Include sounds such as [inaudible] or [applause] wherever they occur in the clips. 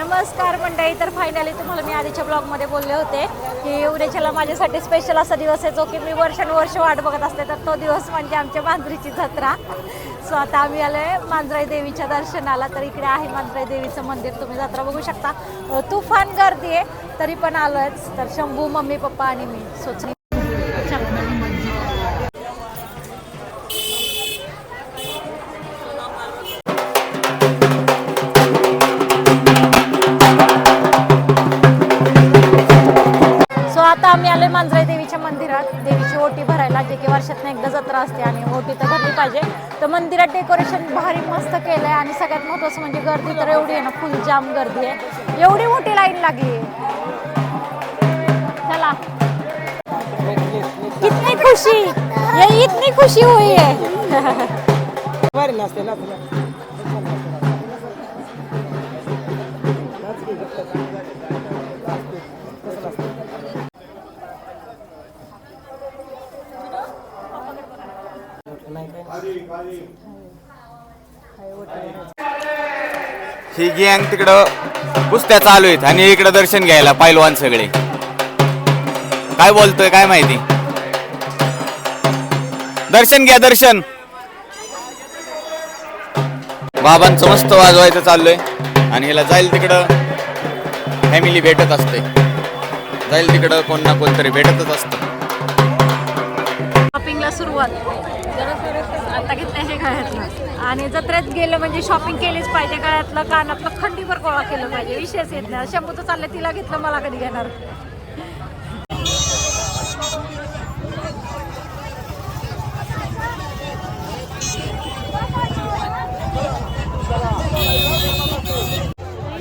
नमस्कार मंडळी तर फायनली तुम्हाला मी आधीच्या ब्लॉगमध्ये बोलले होते की उद्याच्याला माझ्यासाठी स्पेशल असा दिवस आहे जो की मी वर्षानुवर्ष वाट बघत असते तर तो दिवस म्हणजे आमच्या मांजरीची जत्रा. सो आता आम्ही आलो आहे मांजराई देवीच्या दर्शनाला तर इकडे आहे मांजराई देवीचं मंदिर तुम्ही जत्रा बघू शकता. तुफान गर्दी आहे तरी पण आलोच तर शंभू मम्मी पप्पा आणि मी सोचली वर्षातनं एकदा जत्रा असते आणि हो, ओटी तर भरली पाहिजे. तर मंदिरात डेकोरेशन भारी मस्त केलंय आणि सगळ्यात महत्त्वाचं म्हणजे गर्दी तर एवढी आहे ना फुल जाम गर्दी आहे. एवढी मोठी लाईन लागली. चला. कितनी खुशी. ये इतनी खुशी हुई है ही गँग तिकडं कुस्त्या चालू आहेत आणि इकडं दर्शन घ्यायला पैलवान सगळे. काय बोलतोय काय माहिती? दर्शन घ्या दर्शन. बाबांचं मस्त वाजवायचं चाललोय. आणि हिला जाईल तिकडं फॅमिली भेटत असते. जाईल तिकडं कोण ना कोणतरी भेटतच असतं. शॉपिंगला सुरुवात. आता घेतलं हे गळ्यातलं. आणि जत्रेत गेलं म्हणजे शॉपिंग केलीच पाहिजे. गळ्यातलं कानातलं खंडीवर गोळा केलं पाहिजे. विशेष येत नाही. शंभू तर चाललं तिला घेतलं मला कधी घेणार?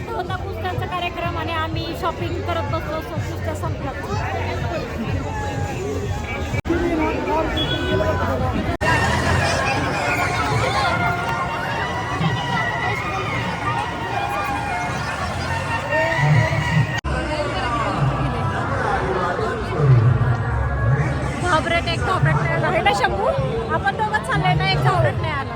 होता पुस्तकांचा कार्यक्रम आणि आम्ही शॉपिंग करत बसलो सो पुस्तक संपलं. घाबरट एक घाबरट नाही आला हे ना शंभू? आपण दोघंच चाललंय ना एक घाबरट नाही आला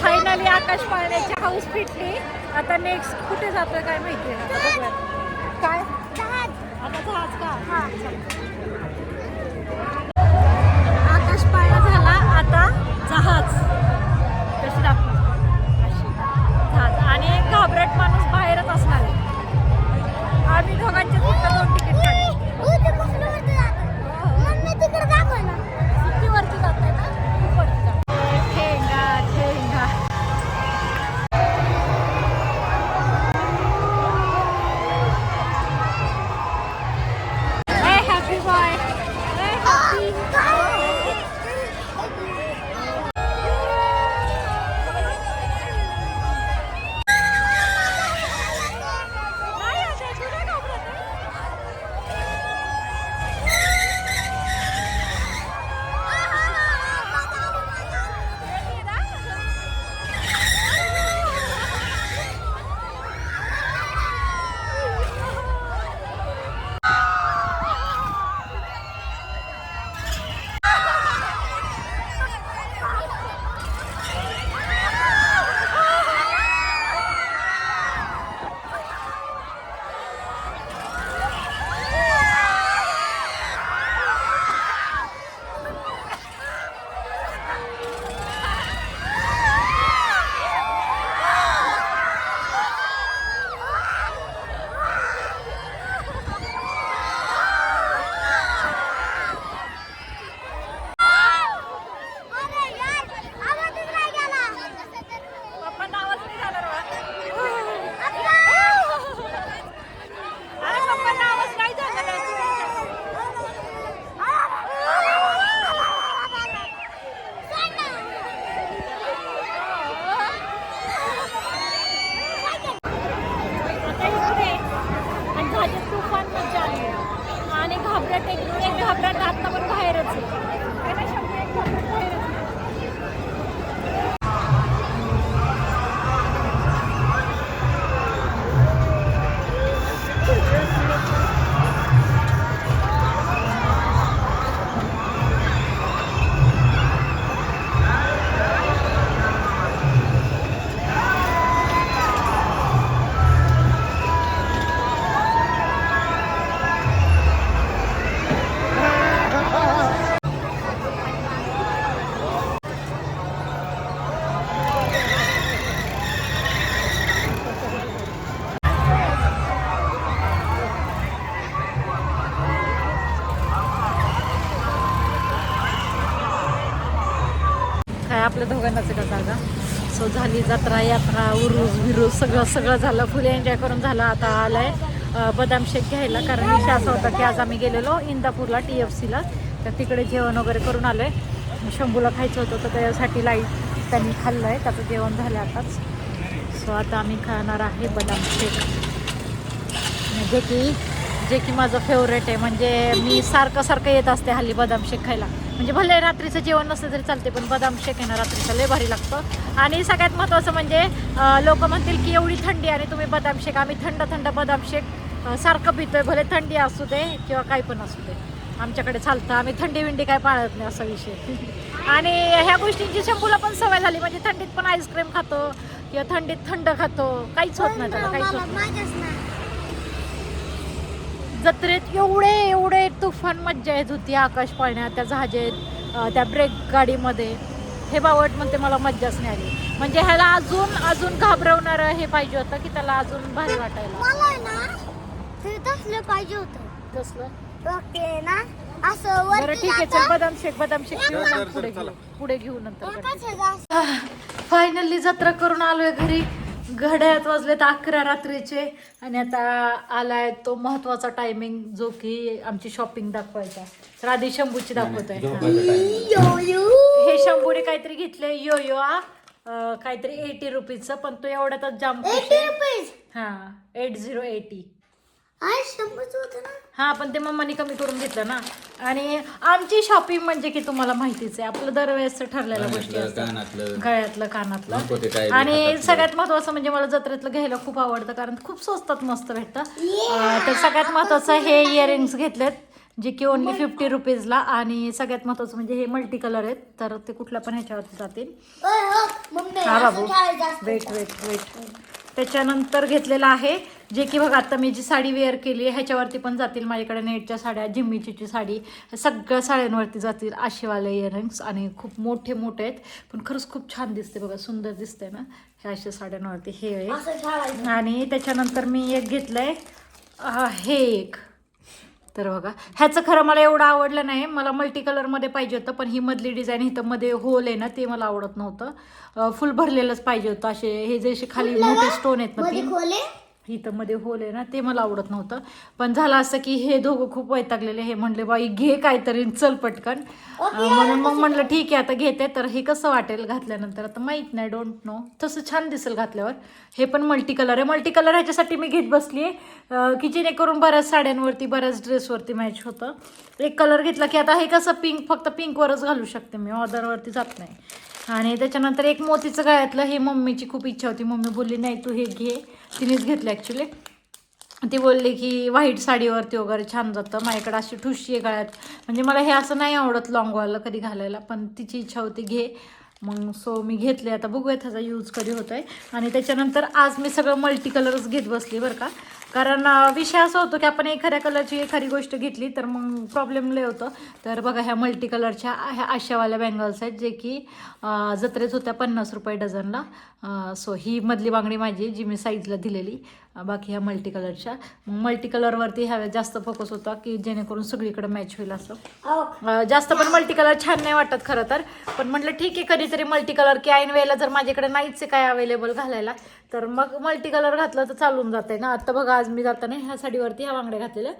आकाश पाळण्याची हाऊस फिटली. आता नेक्स्ट कुठे जातोय काय माहिती बघूयात. काय? आता जहाज का? हा. आपल्या दोघांनाच आहे का जागा सो झाली जत्रा यात्रा उरूस विरूस सगळं सगळं झालं. फुल एन्जॉय करून झालं आता आलाय. बदाम शेक घ्यायला कारण विषय असा होता की आज आम्ही गेलेलो इंदापूरला टी एफ सीला. तर तिकडे जेवण वगैरे करून आलोय. शंभूला खायचं होतं तर त्यासाठी लाइट त्यांनी खाल्लं आहे त्याचं जेवण झालं आताच. सो आता आम्ही खाणार आहे बदाम शेक. जे की जे की माझं फेवरेट आहे म्हणजे मी सारखं सारखं येत असते हल्ली बदाम शेक खायला. म्हणजे भले रात्रीचं जेवण नसलं तरी चालते पण बदाम शेक आहे ना रात्रीचं लय भारी लागतं. आणि सगळ्यात महत्त्वाचं म्हणजे लोक म्हणतील की एवढी थंडी आणि तुम्ही बदाम शेक आम्ही थंड थंड बदाम शेक सारखं पितोय भले थंडी असू दे किंवा काही पण असू दे. आमच्याकडे चालतं आम्ही थंडी विंडी काय पाळत नाही असा विषय. [laughs] आणि ह्या गोष्टींची शंभूला पण सवय झाली म्हणजे थंडीत पण आईस्क्रीम खातो किंवा थंडीत थंड खातो काहीच होत नाही त्याला काहीच होत नाही. जत्रेत एवढे एवढे तुफान मज्जा येत होती आकाश पाळण्यात त्या जहाजेत त्या ब्रेक गाडीमध्ये. हे बावट म्हणते मला मज्जाच नाही आली. म्हणजे ह्याला अजून अजून घाबरवणारं हे पाहिजे होतं की त्याला अजून भारी वाटायला. मला आहे ना ते तसलं पाहिजे होतं. कसलं बघते ना? असं बरं वरती ठीक आहे चल जातं. बदाम शेक बदाम शेक घेऊ पुढे घेऊ पुढे घेऊ नंतर एकच. फायनली जत्रा करून आलोय घरी. घड्याळात वाजलेत अकरा रात्रीचे. आणि आता आलाय तो महत्त्वाचा टायमिंग जो की आमची शॉपिंग दाखवायचा. तर आधी शंभूची दाखवतोय. हा. यो यो हे शंभूने काहीतरी घेतलंय यो यो आ काहीतरी एटी रुपीजचं पण तो एवढ्यातच जाम हा एट झिरो एटी आहे शंभरच होतं ना? हा पण ते मम्मानी कमी करून घेतलं ना. आणि आमची शॉपिंग म्हणजे की तुम्हाला माहितीच आहे आपलं दरवेळेस ठरलेल्या गोष्टी असतात. कानातलं गळ्यातलं नको ते कानातलं बी आणि हातातलं. सगळ्यात महत्वाचं म्हणजे मला जत्रेतलं घ्यायला खूप आवडतं कारण खूप स्वस्तात मस्त भेटतं. अं, तर सगळ्यात महत्वाचं हे इयरिंग्स घेतलेत जे की ओनली फिफ्टी रुपीजला आणि सगळ्यात महत्वाचं म्हणजे हे मल्टी कलर आहेत तर ते कुठल्या पण ह्याच्यावरती जातील. ओय, हो, मम्मी हा असं बाबू असतं. वेट वेट वेट त्याच्यानंतर घेतलेलं आहे जे की बघा आता मी जी साडी वेअर केली आहे ह्याच्यावरती पण जातील माझ्याकडे नेटच्या साड्या जिम्मीचीची साडी सगळ्या साड्यांवरती जातील आशेवाले इयरिंग्स आणि खूप मोठे मोठे आहेत. पण खरंच खूप छान दिसते बघा सुंदर दिसते ना ह्या अशा साड्यांवरती हे आहे. आणि त्याच्यानंतर मी एक घेतलंय हे एक. तर बघा ह्याचं खरं मला एवढं आवडलं नाही. मला मल्टी कलरमध्ये पाहिजे होतं पण ही मधली डिझाईन इथं मध्ये होल आहे ना ते मला आवडत नव्हतं. फुल भरलेलंच पाहिजे होतं असे हे जे असे खाली मोठे स्टोन आहेत ना इथं मध्ये होल आहे ना ते मला आवडत नव्हतं. पण झालं असं की हे दोघं खूप वैतागलेले. हे म्हणले बाई घे काहीतरी चल पटकन. म्हणून मग म्हणलं ठीक आहे आता घेते. तर हे कसं वाटेल घातल्यानंतर? आता माहीत नाही डोंट नो तसं छान दिसेल घातल्यावर. हे पण मल्टी कलर आहे. मल्टी कलर ह्याच्यासाठी मी घेत बसली आहे की जेणेकरून बऱ्याच साड्यांवरती बऱ्याच ड्रेसवरती मॅच होतं. एक कलर घेतला की आता हे कसं पिंक फक्त पिंकवरच घालू शकते मी. ऑर्डरवरती जात नाही. आणि त्याच्यानंतर एक मोतीचं गळ्यातलं हे मम्मीची खूप इच्छा होती. मम्मी बोलली नाही तू हे घे. तिनेच घेतलं ॲक्च्युली ती बोलली की व्हाईट साडीवरती वगैरे छान जातं. माझ्याकडे अशी ठुशी आहे गळ्यात. म्हणजे मला हे असं नाही आवडत लॉंगवालं कधी घालायला पण तिची इच्छा होती घे. मग सो मी घेतले. आता बघूया त्याचा यूज कधी होतो आहे आणि त्याच्यानंतर आज मी सगळं मल्टी कलरच घेत बसली बरं का. कारण विषय असा होतो की आपण एखाद्या कलरची एखादी गोष्ट घेतली तर मग प्रॉब्लेम लय होतं. तर बघा ह्या मल्टी कलरच्या ह्या आशावाल्या बँगल्स आहेत जे की जत्रेत होत्या पन्नास रुपये डझनला. सो ही मधली बांगडी माझी जी मी साईजला दिलेली बाकी ह्या मल्टी कलरच्या मग मल्टी कलरवरती ह्या जास्त फोकस होता की जेणेकरून सगळीकडे मॅच होईल असं. जास्त पण मल्टी कलर छान नाही वाटत खरं तर. पण म्हटलं ठीक आहे कधीतरी मल्टी कलर की ऐन वेळेला जर माझ्याकडे नाहीच आहे काय अवेलेबल घालायला तर मग मल्टी कलर घातलं तर चालून जाते ना. आता बघा आज मी जाताना ह्या साडीवरती ह्या बांगड्या घातलेल्या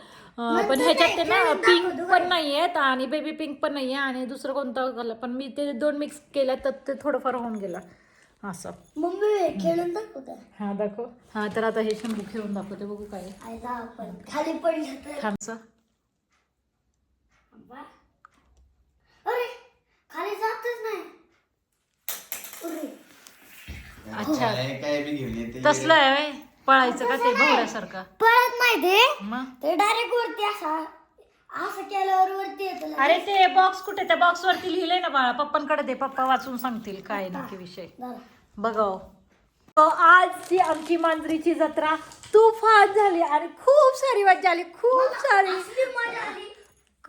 पण ह्याच्यात ते ना पिंक पण नाही आहेत आणि बेबी पिंक पण नाही आहे आणि दुसरं कोणतं घालं पण मी ते दोन मिक्स केल्या तर ते थोडंफार होऊन गेलं. असं. मम्मी खेळून हां दाखव. हां तर आता हे शंभू खेळून दाखवते बघू काय आहे. खाली पडलं तर छानसं अरे खाली जातच नाही अरे अच्छा. काय बी घेऊन येते. तसलं आहे व्हय? पळायचं का ते भोवऱ्यासारखं पळत नाही ते. मग? ते डायरेक्ट वरती असा असं केल्यावर वरती येतं. अरे ते बॉक्स कुठे? त्या बॉक्स वरती लिहिलंय ना बाळा. पप्पांकडे दे. पप्पा वाचून सांगतील काय नक्की विषय. झालं. बघाव तो आजची आमची मांजरीची जत्रा तुफान झाली आणि खूप सारी मजा आली. खूप सारी. असली मजा आली.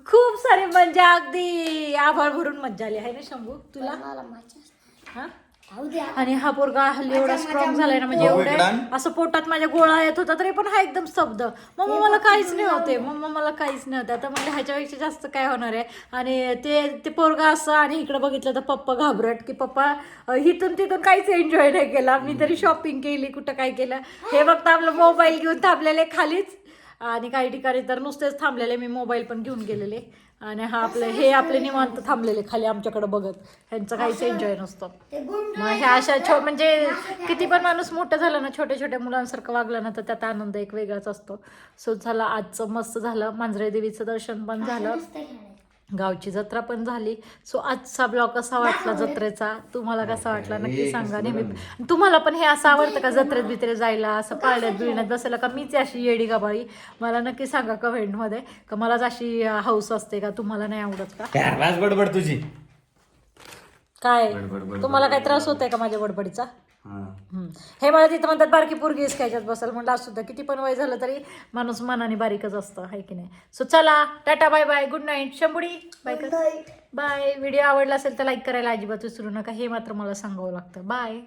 खूप सारी मजा अगदी आभाळ भरून मजा आली. आहे ना शंभू तुला? मला हा? आणि हा पोरगा हल्ली एवढा स्ट्रॉंग झालाय ना म्हणजे हो, एवढे. असं पोटात माझ्या गोळा येत होता तरी पण हा एकदम स्तब्ध. मम्मा मला काहीच नाही होते. मम्मा मला काहीच नाही होते. आता म्हणजे ह्याच्यापेक्षा जास्त काय होणार आहे? आणि ते ते पोरगा असं आणि इकडे बघितलं तर पप्पा घाबरट की पप्पा इथून तिथून काहीच एन्जॉय नाही केला. मी तरी शॉपिंग केली कुठं काय केलं. हे बघता आपलं मोबाईल घेऊन थांबलेले खालीच. आणि काही ठिकाणी तर नुसतेच थांबलेले. मी मोबाईल पण घेऊन गेलेले. आणि हा आपले हे आपले निवांत थांबलेले खाली आमच्याकडे बघत. ह्यांचं काहीच एन्जॉय नसतं. मग ह्या अशा छो म्हणजे किती पण माणूस मोठं झालं ना छोट्या छोट्या मुलांसारखं वागलं ना तर त्यात आनंद एक वेगळाच असतो. सो झाला आजचं मस्त झालं. मांजरे देवीचं दर्शन पण झालं. गावची जत्रा पण झाली. सो आजचा ब्लॉग कसा वाटला जत्रेचा? तुम्हाला कसा वाटला? नक्की सांगा नेहमी. तुम्हाला पण हे असं आवडतं का जत्रेत बित्रे जायला? असं पाळण्यात बिळण्यात बसायला? का मीच अशी येडी का बाई मला नक्की सांगा कमेंटमध्ये. का मलाच अशी हाऊस असते का? तुम्हाला नाही आवडत का? बडबड तुझी. काय? तुम्हाला काय त्रास होतोय का माझ्या बडबडीचा. हे. मला तिथं म्हणतात बारकी पोरगीच खायच्यात बसल म्हणलं असं सुद्धा किती पण वय झालं तरी माणूस मनाने बारीकच असतं हाय की नाही? सो चला tata bye bye good night शंभुडी bye bye video आवडला असेल तर लाईक करायला अजिबात विसरू नका. हे मात्र मला सांगावं लागतं. बाय